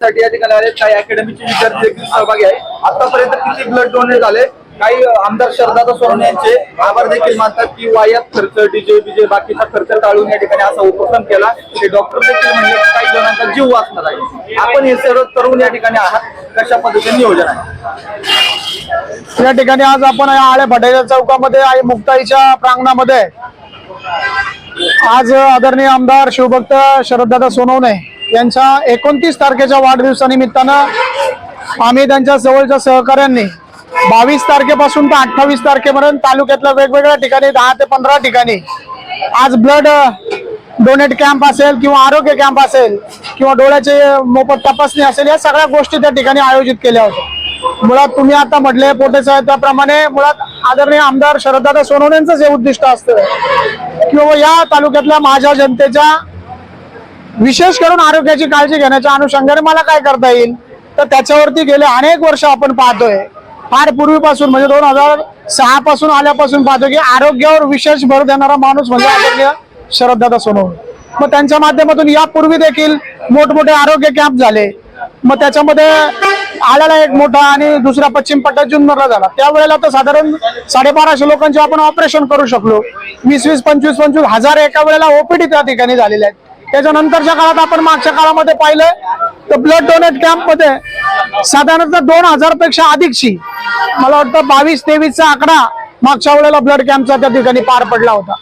साठी या ठिकाणी आले काही अकॅडमीचे विद्यार्थी देखील सहभागी आहे आतापर्यंत किती ब्लड डोनेट झाले? काही आमदार शरदादा सोरण यांचे आभार देखील मानतात की वायात खर्च डीजे बीजे बाकीचा खर्च टाळून या ठिकाणी असा उपक्रम केला. ते डॉक्टर देखील म्हणले काही जणांचा जीव वाचणार आहे. आपण हे सर्व तरुण या ठिकाणी आहात. कशा पद्धतीने नियोजन आहे? या ठिकाणी आज आपण या आळे भटाच्या चौकामध्ये आई मुक्ताईच्या प्रांगणामध्ये आहे. आज आदरणीय आमदार शिवभक्त शरददादा सोनवणे यांच्या एकोणतीस तारखेच्या वाढदिवसानिमित्तानं आम्ही त्यांच्या जवळच्या सहकाऱ्यांनी बावीस तारखेपासून तर अठ्ठावीस तारखेपर्यंत तालुक्यातल्या वेगवेगळ्या ठिकाणी दहा ते पंधरा ठिकाणी आज ब्लड डोनेट कॅम्प असेल किंवा आरोग्य कॅम्प असेल किंवा डोळ्याचे मोफत तपासणी असेल या सगळ्या गोष्टी त्या ठिकाणी आयोजित केल्या होत्या. मुळात तुम्ही आता म्हटले पोटे साहेब त्याप्रमाणे मुळात आदरणीय आमदार शरददादा सोनवणेंचंच हे उद्दिष्ट असतं. किंवा या तालुक्यातल्या माझ्या जनतेच्या विशेष करून आरोग्याची काळजी घेण्याच्या अनुषंगाने मला काय करता येईल? तर त्याच्यावरती गेले अनेक वर्ष आपण पाहतोय. फार पूर्वीपासून म्हणजे दोन हजार सहा पासून आल्यापासून पाहतो की आरोग्यावर विशेष भर देणारा माणूस म्हणजे आदरणीय शरददादा सोनवणे. मग त्यांच्या माध्यमातून यापूर्वी देखील मोठमोठे आरोग्य कॅम्प झाले. मग त्याच्यामध्ये आल्याला एक मोठा आणि दुसरा पश्चिम पट्टा जुन्नरला झाला. त्यावेळेला तर साधारण साडेबाराशे लोकांचे आपण ऑपरेशन करू शकलो. वीस वीस पंचवीस पंचवीस हजार एका वेळेला ओपीडी त्या ठिकाणी झालेल्या आहेत. त्याच्यानंतरच्या काळात आपण मागच्या काळामध्ये पाहिलं तर ब्लड डोनेट कॅम्पमध्ये साधारणतः दोन हजारपेक्षा अधिकशी मला वाटतं बावीस तेवीसचा आकडा मागच्या वेळेला ब्लड कॅम्पचा त्या ठिकाणी पार पडला होता.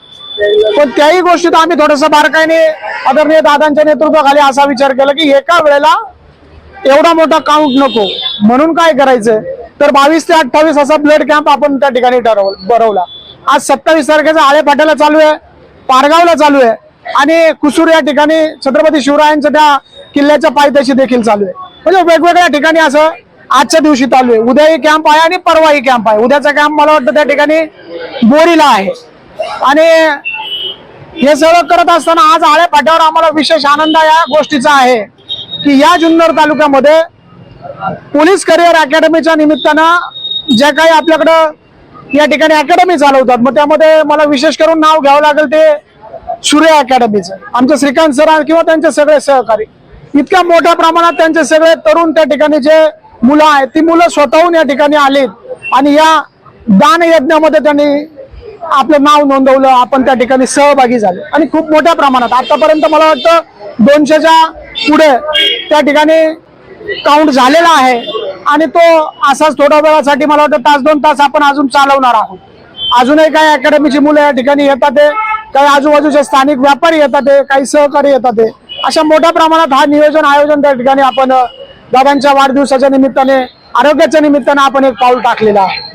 पण त्याही गोष्टीत आम्ही थोडस बारकाईने आदरणीय दादांच्या नेतृत्वाखाली असा विचार केला की एका वेळेला एवढा मोठा काउंट नको. म्हणून काय करायचं तर बावीस ते अठ्ठावीस असा ब्लड कॅम्प आपण त्या ठिकाणी ठरवलं भरवला. आज सत्तावीस तारखेचा आळे फाट्याला चालू आहे पारगावला चालू आहे. आणि कुसूर या ठिकाणी छत्रपती शिवरायांचं त्या किल्ल्याच्या पायथ्याशी देखील चालू आहे. म्हणजे वेगवेगळ्या ठिकाणी असं आजच्या दिवशी चालू आहे. उद्याही कॅम्प आहे आणि परवाही कॅम्प आहे. उद्याचा कॅम्प मला वाटतं त्या ठिकाणी बोरीला आहे. आणि हे सगळं करत असताना आज आळ्या पाट्यावर आम्हाला विशेष आनंद या गोष्टीचा आहे की या जुन्नर तालुक्यामध्ये पोलीस करिअर अकॅडमीच्या निमित्तानं ज्या काही आपल्याकडं या ठिकाणी अकॅडमी चालवतात मग त्यामध्ये मला विशेष करून नाव घ्यावं लागेल ते सूर्य अकॅडमीचं. आमचे श्रीकांत सर किंवा त्यांचे सगळे सहकारी. इतक्या मोठ्या प्रमाणात त्यांचे सगळे तरुण त्या ठिकाणी जे मुलं आहेत ती मुलं स्वतःहून या ठिकाणी आलीत. आणि या दान यज्ञामध्ये त्यांनी आपलं नाव नोंदवलं आपण त्या ठिकाणी सहभागी झाले. आणि खूप मोठ्या प्रमाणात. आतापर्यंत मला वाटतं दोनशेच्या पुढे त्या ठिकाणी काउंट झालेला आहे. आणि तो असाच थोड्या वेळासाठी मला वाटतं तास दोन तास आपण अजून चालवणार आहोत. अजूनही काही अकॅडमीची मुलं या ठिकाणी येतात काही आजूबाजूचे स्थानिक व्यापारी येतात आहे, काही सहकारी येतात आहे. अशा मोठ्या प्रमाणात हा नियोजन आयोजन त्या ठिकाणी आपण दादांच्या वाढदिवसाच्या निमित्ताने आरोग्याच्या निमित्ताने आपण एक पाऊल टाकलेलं आहे.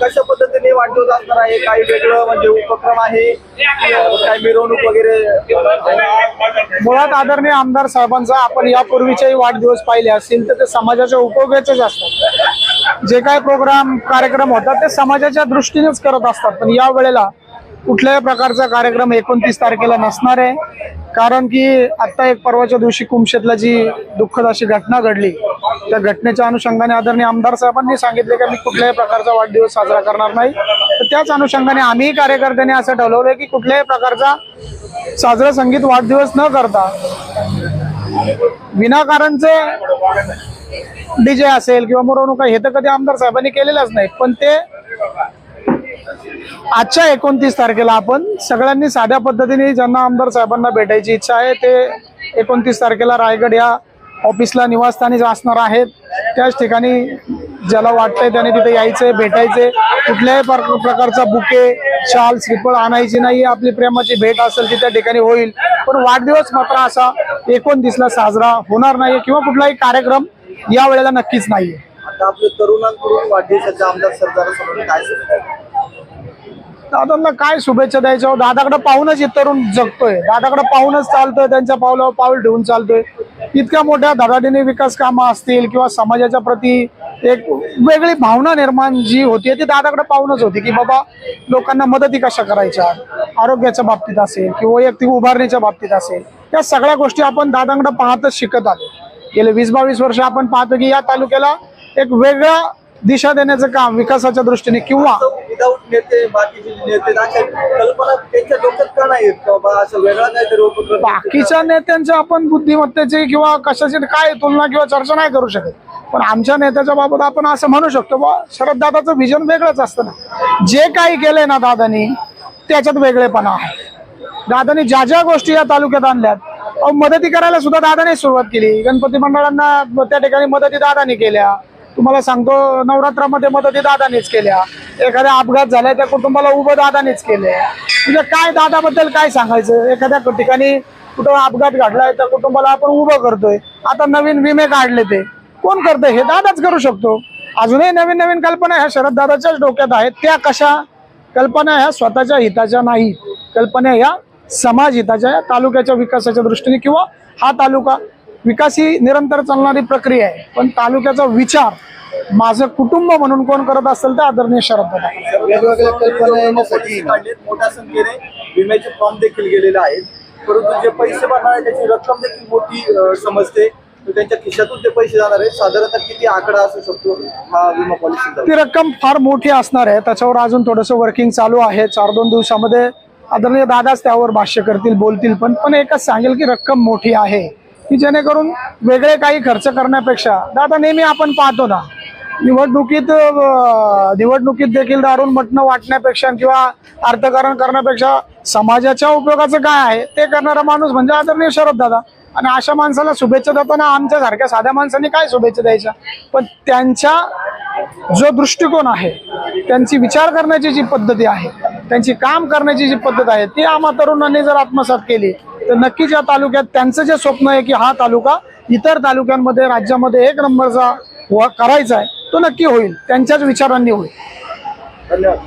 कशा पद्धतीने वाढदिवस असणार आहे? काही वेगळं म्हणजे उपक्रम आहे? काही मिरवणूक वगैरे? मुळात आदरणीय आमदार साहेबांचा आपण यापूर्वीचेही वाढदिवस पाहिले असतील तर ते समाजाच्या उपयोगाचेच असतात. जे काय प्रोग्राम कार्यक्रम होतात ते समाजाच्या दृष्टीनेच करत असतात. पण या वेळेला कुठल्याही प्रकारचा कार्यक्रम एकोणतीस तारखेला नसणार आहे. कारण की आत्ता एक परवाच्या दिवशी कुमशेतला जी दुःखद अशी घटना घडली त्या घटनेच्या अनुषंगाने आदरणीय आमदार साहेबांनी सांगितले की मी कुठल्याही प्रकारचा वाढदिवस साजरा करणार नाही. तर त्याच अनुषंगाने आम्ही कार्यकर्त्यांनी असं ठरवलं की कुठल्याही प्रकारचा साजरा संगीत वाढदिवस न करता विनाकारणचे डीजे असेल किंवा मिरवणुका हे तर कधी आमदार साहेबांनी केलेलंच नाही. पण ते आजच्या एकोणतीस तारखेला आपण सगळ्यांनी साध्या पद्धतीने ज्यांना आमदार साहेबांना भेटायची इच्छा आहे ते एकोणतीस तारखेला रायगड या ऑफिसला निवासस्थानी असणार आहेत त्याच ठिकाणी ज्याला वाटतंय त्याने तिथे यायचंय भेटायचे कुठल्याही प्रकारचा बुके शाल श्रीफळ आणायची नाही आपली प्रेमाची भेट असेल ती त्या ठिकाणी होईल. पण वाढदिवस मात्र असा एकोणतीसला साजरा होणार नाही किंवा कुठलाही कार्यक्रम या वेळेला नक्कीच नाहीये. आता आपल्या तरुणांकडून वाढदिवसाचे आमदार सरदार सोनवणे काय सांगतात दादांना काय शुभेच्छा द्यायच्या? हो? दादाकडे पाहूनच हे तरुण जगतोय. दादाकडे पाहूनच चालतोय त्यांच्या पावलावर पाऊल ठेवून चालतोय. इतक्या मोठ्या धडाडीने विकास कामं असतील किंवा समाजाच्या प्रती एक वेगळी भावना निर्माण जी होती ती दादाकडे पाहूनच होती की बाबा लोकांना मदती कशा करायच्या? आरोग्याच्या बाबतीत असेल किंवा वैयक्तिक उभारणीच्या बाबतीत असेल. या सगळ्या गोष्टी आपण दादांकडे पाहतच शिकत आलो. गेले वीस बावीस वर्ष आपण पाहतो की या तालुक्याला एक वेगळा दिशा देण्याचं काम विकासाच्या दृष्टीने किंवा विदाऊट नेते बाकीचे जे नेते आहेत, अशा कल्पना त्यांच्या डोक्यात का नाही येत का बा असं वेगळा काहीतरी उपक्रम? बाकीच्या नेत्यांच्या आपण बुद्धिमत्तेची किंवा कशाची काय तुलना किंवा चर्चा नाही करू शकत. पण आमच्या नेत्याच्या बाबत आपण असं म्हणू शकतो बा शरद दादाचं विजन वेगळंच असतं ना. जे काही केलंय ना दादानी त्याच्यात वेगळेपणा आहे. दादानी ज्या ज्या गोष्टी या तालुक्यात आणल्यात मदती करायला सुद्धा दादाने सुरुवात केली. गणपती मंडळांना त्या ठिकाणी मदती दादाने केल्या. तुम्हाला सांगतो नवरात्रामध्ये मदती दादानेच केल्या. एखाद्या अपघात झालाय त्या कुटुंबाला उभं दादानेच केले म्हणजे काय दादाबद्दल काय सांगायचं? एखाद्या ठिकाणी कुठं अपघात घडलाय त्या कुटुंबाला आपण उभं करतोय. आता नवीन विमे काढले ते. कोण करतंय? हे दादाच करू शकतो. अजूनही नवीन नवीन कल्पना ह्या शरद दादाच्याच डोक्यात आहेत. त्या कशा? कल्पना ह्या स्वतःच्या हिताच्या नाही. कल्पना ह्या समाज हिताच्या तालुक्याच्या विकासाच्या दृष्टीने किंवा हा तालुका विकास ही निरंतर चालणारी प्रक्रिया आहे. पण तालुक्याचा विचार माझं कुटुंब म्हणून कोण करत असेल तर आदरणीय शरद वेगवेगळ्या कल्पना येण्यासाठी काढलेत. मोठ्या संख्येने विम्याचे फॉर्म देखील गेलेले आहेत. परंतु जे पैसे भरणार आहेत त्याची रक्कम देखील मोठी समजते. त्यांच्या खिशातून ते पैसे जाणार आहेत साधारणतः किती आकडा असू शकतो हा विमा पॉलिसीचा? ती रक्कम फार मोठी असणार आहे. त्याच्यावर अजून थोडंसं वर्किंग चालू आहे. चार दोन दिवसामध्ये आदरणीय दादाच त्यावर भाष्य करतील बोलतील पण पण एकच सांगेल की रक्कम मोठी आहे. की जेणेकरून वेगळे काही खर्च करण्यापेक्षा दादा नेहमी आपण पाहतो ना निवडणुकीत निवडणुकीत देखील दारून मटणं वाटण्यापेक्षा किंवा अर्थकारण करण्यापेक्षा समाजाच्या उपयोगाचं काय आहे ते करणारा माणूस म्हणजे आदरणीय शरद दादा. आणि अशा माणसाला शुभेच्छा देताना आमच्यासारख्या साध्या माणसांनी काय शुभेच्छा द्यायच्या? पण त्यांच्या जो दृष्टिकोन आहे त्यांची विचार करण्याची जी पद्धती आहे त्यांची काम करण्याची जी पद्धत आहे ती आम्हा तरुणांनी जर आत्मसात केली तर नक्कीच या तालुक्यात त्यांचं जे स्वप्न आहे की हा तालुका इतर तालुक्यांमध्ये राज्यामध्ये एक नंबरचा करायचा आहे तो नक्की होईल. त्यांच्याच विचारांनी होईल. धन्यवाद.